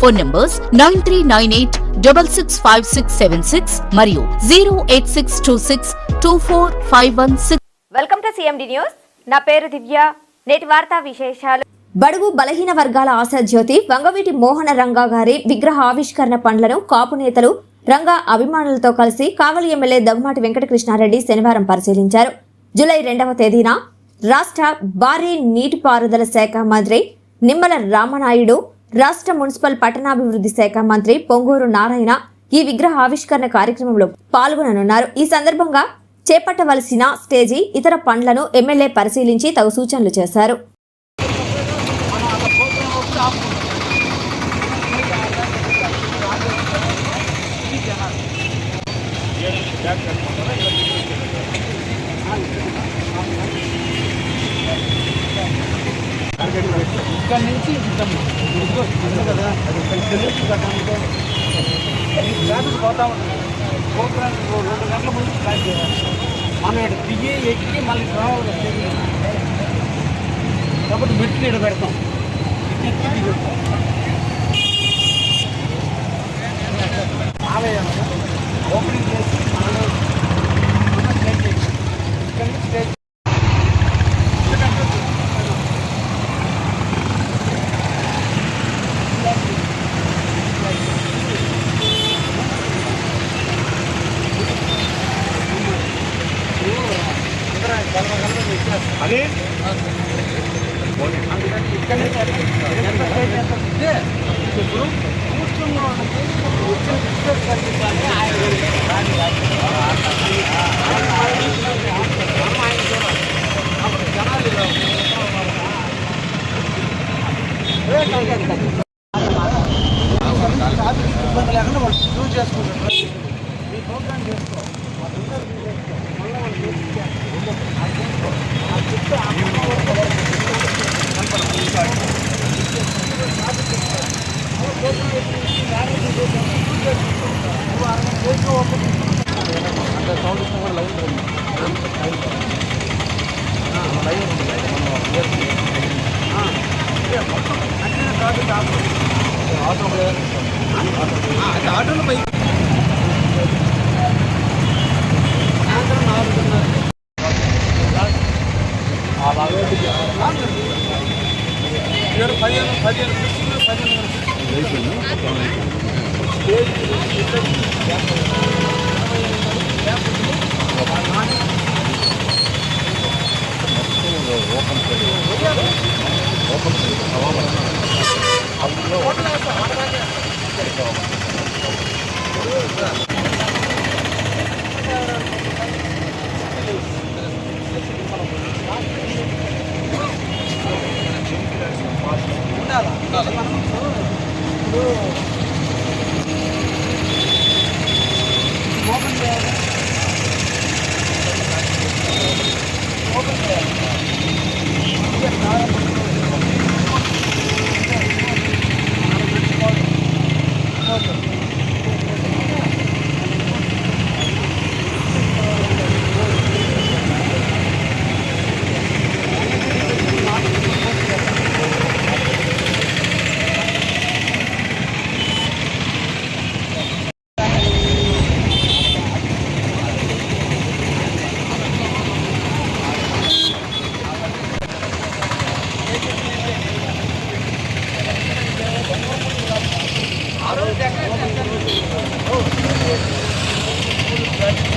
Phone numbers nine three nine eight double six five six seven six మరియు zero eight six two six two four five one six. Welcome to CMD news. నా పేరు దివ్య. నేటి వార్తా విశేషాలు. బడుగు బలహీన వర్గాల ఆశాజ్యోతి వంగవీటి మోహన రంగా గారి విగ్రహ ఆవిష్కరణ పనులను కాపు నేతలు రంగా అభిమానులతో కలిసి కావలి ఎమ్మెల్యే దగ్గుమాటి వెంకటకృష్ణారెడ్డి శనివారం పరిశీలించారు. జూలై రెండవ తేదీన రాష్ట్ర భారీ నీటిపారుదల శాఖ మంత్రి నిమ్మల రామనాయుడు రాష్ట్ర మున్సిపల్ పట్టణాభివృద్ధి శాఖ మంత్రి పొంగూరు నారాయణ ఈ విగ్రహ ఆవిష్కరణ కార్యక్రమంలో పాల్గొననున్నారు. ఈ సందర్భంగా చేపట్టవలసిన స్టేజీ ఇతర పనులను ఎమ్మెల్యే పరిశీలించి తగు సూచనలు చేశారు. ఇక్కడ నుంచి కదా. అది ట్రాఫిక్ పోతా ఉంటుంది ప్రోగ్రామ్ రెండు గంటల ముందు స్టార్ట్ చేయాలి. మనం ఇక్కడ దిగి ఎక్కి మళ్ళీ రావాలి కాబట్టి మెట్లు ఇక్కడ పెడతాం. ఎక్కి దిగుతాం ఆలయం ఓపెనింగ్ చేసి మనలో మనం స్టేజ్ చేయాలి ఇక్కడ నుంచి స్టేజ్ అదే ఇక్కడ నుంచి ఎంత స్టేజ్ చేస్తే ఇప్పుడు కూర్చున్న వాళ్ళకి వచ్చిన బిజినెస్ కనిపించాలి ఆయన అప్పుడు జనాలు ఇలా ట్రాఫిక్ ఇబ్బంది లేకుండా వాళ్ళు యూజ్ చేసుకుంటారు ఈ ప్రోగ్రామ్ చేసుకో You పదిహేను పదిహేను కుర్చీలు పదిహేను ఉండాలా మనం 나가.